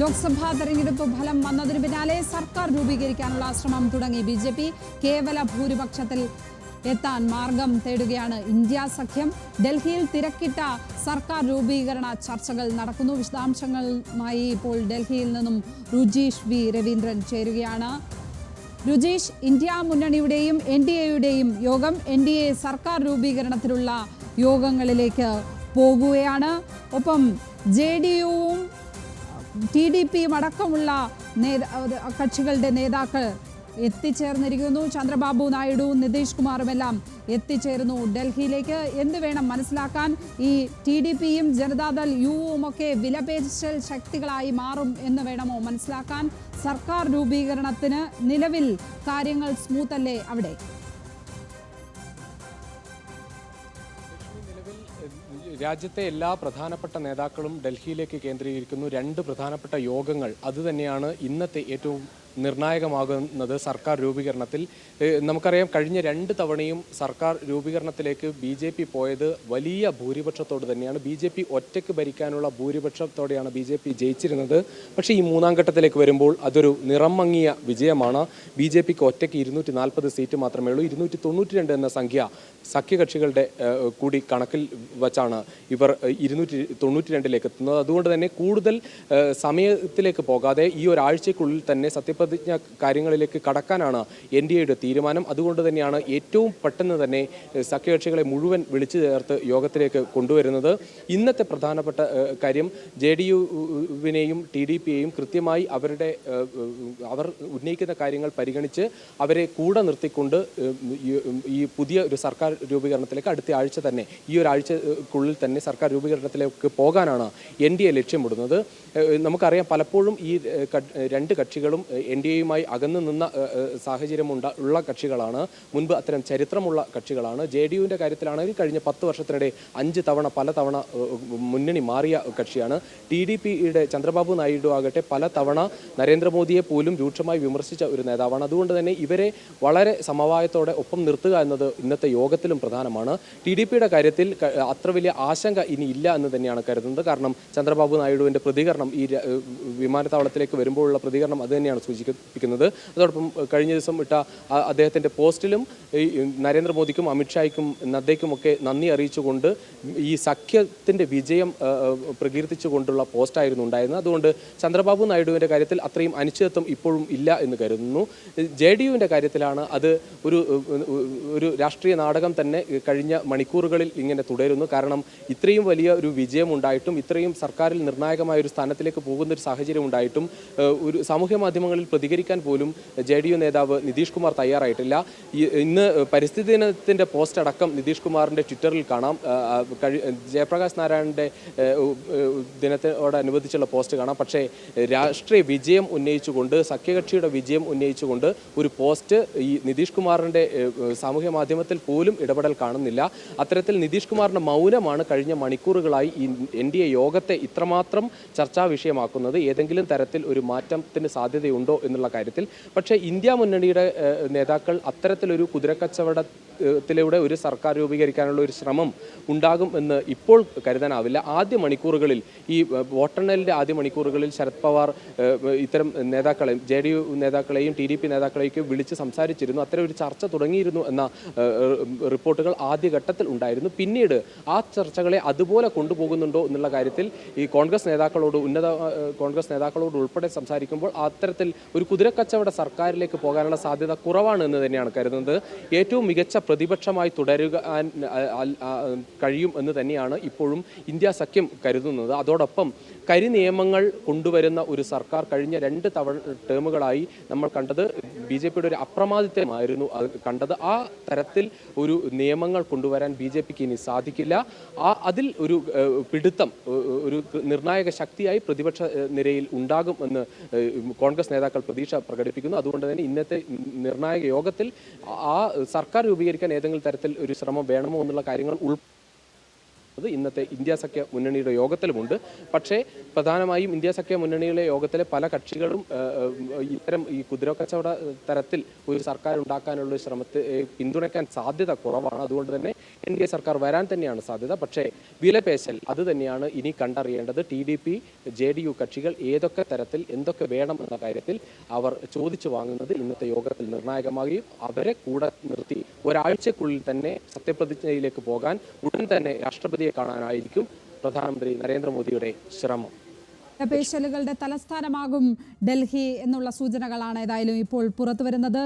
ലോക്സഭാ തെരഞ്ഞെടുപ്പ് ഫലം വന്നതിന് പിന്നാലെ സർക്കാർ രൂപീകരിക്കാനുള്ള ശ്രമം തുടങ്ങി ബി ജെ പി കേവല ഭൂരിപക്ഷത്തിൽ എത്താൻ മാർഗം തേടുകയാണ് ഇന്ത്യ സഖ്യം. ഡൽഹിയിൽ തിരക്കിട്ട സർക്കാർ രൂപീകരണ ചർച്ചകൾ നടക്കുന്നു. വിശദാംശങ്ങളുമായി ഇപ്പോൾ ഡൽഹിയിൽ നിന്നും രുജീഷ് വി. രവീന്ദ്രൻ ചേരുകയാണ്. രുജീഷ് ഇന്ത്യ മുന്നണിയുടെയും എൻ ഡി എയുടെയും യോഗം എൻ ഡി എ സർക്കാർ രൂപീകരണത്തിലുള്ള യോഗങ്ങളിലേക്ക് പോകുകയാണ്. ഒപ്പം ജെ ഡി യുവും ടി ഡി പിയും അടക്കമുള്ള നേതാ കക്ഷികളുടെ നേതാക്കൾ എത്തിച്ചേർന്നിരിക്കുന്നു. ചന്ദ്രബാബു നായിഡു നിതീഷ് കുമാറുമെല്ലാം എത്തിച്ചേരുന്നു ഡൽഹിയിലേക്ക്. എന്ത് വേണം മനസ്സിലാക്കാൻ? ഈ ടി ഡി പിയും ജനതാദൾ യുവും ഒക്കെ വിലപേശൽ ശക്തികളായി മാറും എന്ന് വേണമോ മനസ്സിലാക്കാൻ? സർക്കാർ രൂപീകരണത്തിന് നിലവിൽ കാര്യങ്ങൾ സ്മൂത്തല്ലേ അവിടെ? രാജ്യത്തെ എല്ലാ പ്രധാനപ്പെട്ട നേതാക്കളും ഡൽഹിയിലേക്ക് കേന്ദ്രീകരിക്കുന്നു. രണ്ട് പ്രധാനപ്പെട്ട യോഗങ്ങൾ അതുതന്നെയാണ് ഇന്നത്തെ ഏറ്റവും നിർണായകമാകുന്നത് സർക്കാർ രൂപീകരണത്തിൽ. നമുക്കറിയാം കഴിഞ്ഞ രണ്ട് തവണയും സർക്കാർ രൂപീകരണത്തിലേക്ക് ബി ജെ പി പോയത് വലിയ ഭൂരിപക്ഷത്തോട് തന്നെയാണ്. ബി ജെ പി ഒറ്റയ്ക്ക് ഭരിക്കാനുള്ള ഭൂരിപക്ഷത്തോടെയാണ് ബി ജെ പി ജയിച്ചിരുന്നത്. പക്ഷേ ഈ മൂന്നാം ഘട്ടത്തിലേക്ക് വരുമ്പോൾ അതൊരു നിറം മങ്ങിയ വിജയമാണ്. ബി ജെ പിക്ക് ഒറ്റയ്ക്ക് ഇരുന്നൂറ്റി നാൽപ്പത് സീറ്റ് മാത്രമേ ഉള്ളൂ. ഇരുന്നൂറ്റി തൊണ്ണൂറ്റി രണ്ട് എന്ന സംഖ്യ സഖ്യകക്ഷികളുടെ കൂടി കണക്കിൽ വച്ചാണ് ഇവർ ഇരുന്നൂറ്റി തൊണ്ണൂറ്റി രണ്ടിലേക്ക് എത്തുന്നത്. അതുകൊണ്ട് തന്നെ കൂടുതൽ സമയത്തിലേക്ക് പോകാതെ ഈ ഒരാഴ്ചയ്ക്കുള്ളിൽ തന്നെ സത്യപ്രതിജ്ഞ കാര്യങ്ങളിലേക്ക് കടക്കാനാണ് എൻ ഡി എയുടെ തീരുമാനം. അതുകൊണ്ട് തന്നെയാണ് ഏറ്റവും പെട്ടെന്ന് തന്നെ സഖ്യകക്ഷികളെ മുഴുവൻ വിളിച്ചു ചേർത്ത് യോഗത്തിലേക്ക് കൊണ്ടുവരുന്നത്. ഇന്നത്തെ പ്രധാനപ്പെട്ട കാര്യം ജെ ഡി യുവിനെയും ടി ഡി പിയെയും കൃത്യമായി അവരുടെ അവർ ഉന്നയിക്കുന്ന കാര്യങ്ങൾ പരിഗണിച്ച് അവരെ കൂടെ നിർത്തിക്കൊണ്ട് ഈ- ഈ പുതിയ ഒരു സർക്കാർ രൂപീകരണത്തിലേക്ക് അടുത്ത ആഴ്ച തന്നെ ഈ ഒരാഴ്ചക്കുള്ളിൽ തന്നെ സർക്കാർ രൂപീകരണത്തിലേക്ക് പോകാനാണ് എൻ ഡി എ ലക്ഷ്യമിടുന്നത്. നമുക്കറിയാം പലപ്പോഴും ഈ രണ്ട് കക്ഷികളും എൻ ഡി അകന്നു നിന്ന ഏഹ്, ഏഹ്, സാഹചര്യം ഉണ്ട ഉള്ള കക്ഷികളാണ്. മുൻപ് അത്തരം ചരിത്രമുള്ള കക്ഷികളാണ്. ജെ ഡി യുവിന്റെ കാര്യത്തിലാണെങ്കിൽ കഴിഞ്ഞ പത്ത് വർഷത്തിനിടെ അഞ്ച് തവണ പല തവണ മുന്നണി മാറിയ കക്ഷിയാണ്. ടി ഡി പിയുടെ ചന്ദ്രബാബു നായിഡു ആകട്ടെ പല തവണ നരേന്ദ്രമോദിയെ പോലും രൂക്ഷമായി വിമർശിച്ച ഒരു നേതാവാണ്. അതുകൊണ്ട് തന്നെ ഇവരെ വളരെ സമവായത്തോടെ ഒപ്പം നിർത്തുക എന്നത് ഇന്നത്തെ യോഗത്തിലും പ്രധാനമാണ്. ടി ഡി പിയുടെ കാര്യത്തിൽ അത്ര വലിയ ആശങ്ക ഇനി ഇല്ല എന്ന് തന്നെയാണ് കരുതുന്നത്. കാരണം ചന്ദ്രബാബു നായിഡുവിന്റെ പ്രതികരണം ഈ വിമാനത്താവളത്തിലേക്ക് വരുമ്പോഴുള്ള പ്രതികരണം അത് തന്നെയാണ് സൂചിപ്പിക്കുന്നത് അതോടൊപ്പം കഴിഞ്ഞ ദിവസം ഇട്ട അദ്ദേഹത്തിന്റെ പോസ്റ്റിലും ഈ നരേന്ദ്രമോദിക്കും അമിത്ഷായ്ക്കും നദ്ദയ്ക്കും ഒക്കെ നന്ദി അറിയിച്ചുകൊണ്ട് ഈ സഖ്യത്തിന്റെ വിജയം പ്രകീർത്തിച്ചുകൊണ്ടുള്ള പോസ്റ്റായിരുന്നു ഉണ്ടായിരുന്നത്. അതുകൊണ്ട് ചന്ദ്രബാബു നായിഡുവിന്റെ കാര്യത്തിൽ അത്രയും അനിശ്ചിതത്വം ഇപ്പോഴും ഇല്ല എന്ന് കരുതുന്നു. ജെ ഡി യുവിന്റെ കാര്യത്തിലാണ് അത് ഒരു ഒരു രാഷ്ട്രീയ നാടകം തന്നെ കഴിഞ്ഞ മണിക്കൂറുകളിൽ ഇങ്ങനെ തുടരുന്നു. കാരണം ഇത്രയും വലിയ ഒരു വിജയം ഉണ്ടായിട്ടും ഇത്രയും സർക്കാരിൽ നിർണായകമായ ഒരു സ്ഥാനത്തിലേക്ക് പോകുന്ന ഒരു സാഹചര്യം ഉണ്ടായിട്ടും ഒരു സാമൂഹ്യ മാധ്യമങ്ങളിൽ പ്രതികരിക്കാൻ പോലും ജെ ഡി യു നേതാവ് നിതീഷ് കുമാർ തയ്യാറായിട്ടില്ല. ഇന്ന് പരിസ്ഥിതി ദിനത്തിന്റെ പോസ്റ്റ് അടക്കം നിതീഷ് കുമാറിന്റെ ട്വിറ്ററിൽ കാണാം. ജയപ്രകാശ് നാരായണന്റെ ദിനത്തോടനുബന്ധിച്ചുള്ള പോസ്റ്റ് കാണാം. പക്ഷേ രാഷ്ട്രീയ വിജയം ഉന്നയിച്ചുകൊണ്ട് സഖ്യകക്ഷിയുടെ വിജയം ഉന്നയിച്ചുകൊണ്ട് ഒരു പോസ്റ്റ് ഈ നിതീഷ് കുമാറിന്റെ സാമൂഹ്യ മാധ്യമത്തിൽ പോലും ഇടപെടൽ കാണുന്നില്ല. അത്തരത്തിൽ നിതീഷ് കുമാറിന്റെ മൗനമാണ് കഴിഞ്ഞ മണിക്കൂറുകളായി ഈ എൻ ഡി എ യോഗത്തെ ഇത്രമാത്രം ചർച്ചാ വിഷയമാക്കുന്നത്. ഏതെങ്കിലും തരത്തിൽ ഒരു മാറ്റത്തിന് സാധ്യതയുണ്ടോ എന്നുള്ള കാര്യത്തിൽ. പക്ഷേ ഇന്ത്യ മുന്നണിയുടെ നേതാക്കൾ അത്തരത്തിലൊരു കുതിരക്കച്ചവടത്തിലൂടെ ഒരു സർക്കാർ രൂപീകരിക്കാനുള്ള ഒരു ശ്രമം ഉണ്ടാകും എന്ന് ഇപ്പോൾ കരുതാനാവില്ല. ആദ്യ മണിക്കൂറുകളിൽ ഈ വോട്ടെണ്ണലിന്റെ ആദ്യ മണിക്കൂറുകളിൽ ശരത് പവാർ ഇത്തരം നേതാക്കളെയും ജെ ഡി യു നേതാക്കളെയും ടി ഡി പി നേതാക്കളെയും വിളിച്ച് സംസാരിച്ചിരുന്നു. അത്തരം ഒരു ചർച്ച തുടങ്ങിയിരുന്നു എന്ന റിപ്പോർട്ടുകൾ ആദ്യഘട്ടത്തിൽ ഉണ്ടായിരുന്നു. പിന്നീട് ആ ചർച്ചകളെ അതുപോലെ കൊണ്ടുപോകുന്നുണ്ടോ എന്നുള്ള കാര്യത്തിൽ ഈ കോൺഗ്രസ് നേതാക്കളോട് ഉന്നത കോൺഗ്രസ് നേതാക്കളോട് ഉൾപ്പെടെ സംസാരിക്കുമ്പോൾ അത്തരത്തിൽ ഒരു കുതിരക്കച്ചവട സർക്കാരിലേക്ക് പോകാനുള്ള സാധ്യത കുറവാണ് എന്ന് തന്നെയാണ് കരുതുന്നത്. ഏറ്റവും മികച്ച പ്രതിപക്ഷമായി തുടരുക കഴിയും എന്ന് തന്നെയാണ് ഇപ്പോഴും ഇന്ത്യ സഖ്യം കരുതുന്നത്. അതോടൊപ്പം കരി നിയമങ്ങൾ കൊണ്ടുവരുന്ന ഒരു സർക്കാർ കഴിഞ്ഞ രണ്ട് തവണ ടേമുകളായി നമ്മൾ കണ്ടത് ബി ജെ പിയുടെ ഒരു അപ്രമാദിത്വമായിരുന്നു കണ്ടത്. ആ തരത്തിൽ ഒരു നിയമങ്ങൾ കൊണ്ടുവരാൻ ബി ജെ പിക്ക് ഇനി സാധിക്കില്ല. ആ അതിൽ ഒരു പിടുത്തം ഒരു നിർണായക ശക്തിയായി പ്രതിപക്ഷ നിരയിൽ ഉണ്ടാകും എന്ന് കോൺഗ്രസ് നേതാക്കൾ പ്രതീക്ഷ പ്രകടിപ്പിക്കുന്നു. അതുകൊണ്ട് തന്നെ ഇന്നത്തെ നിർണായക യോഗത്തിൽ ആ സർക്കാർ രൂപീകരിക്കാൻ ഏതെങ്കിലും തരത്തിൽ ഒരു ശ്രമം വേണമോ എന്നുള്ള കാര്യങ്ങൾ അത് ഇന്നത്തെ ഇന്ത്യ സഖ്യ മുന്നണിയുടെ യോഗത്തിലുമുണ്ട്. പക്ഷേ പ്രധാനമായും ഇന്ത്യ സഖ്യ മുന്നണിയിലെ യോഗത്തിലെ പല കക്ഷികളും ഇത്തരം ഈ കുതിരക്കച്ചവട തരത്തിൽ ഒരു സർക്കാർ ഉണ്ടാക്കാനുള്ള ശ്രമത്തെ പിന്തുണയ്ക്കാൻ സാധ്യത കുറവാണ്. അതുകൊണ്ട് തന്നെ എൻ ഡി എ സർക്കാർ വരാൻ തന്നെയാണ് സാധ്യത. പക്ഷേ വിലപേശൽ അത് തന്നെയാണ് ഇനി കണ്ടറിയേണ്ടത്. T D P J D U കക്ഷികൾ ഏതൊക്കെ തരത്തിൽ എന്തൊക്കെ വേണം എന്ന കാര്യത്തിൽ അവർ ചോദിച്ചു വാങ്ങുന്നത് ഇന്നത്തെ യോഗത്തിൽ നിർണായകമാകുകയും അവരെ കൂടെ നിർത്തി ഒരാഴ്ചക്കുള്ളിൽ തന്നെ സത്യപ്രതിജ്ഞയിലേക്ക് പോകാൻ ഉടൻ തന്നെ രാഷ്ട്രപതിയെ കാണാനായിരിക്കും പ്രധാനമന്ത്രി നരേന്ദ്രമോദിയുടെ ശ്രമം. തലസ്ഥാനമാകും ഡൽഹി എന്നുള്ള സൂചനകളാണ് ഏതായാലും ഇപ്പോൾ പുറത്തുവരുന്നത്.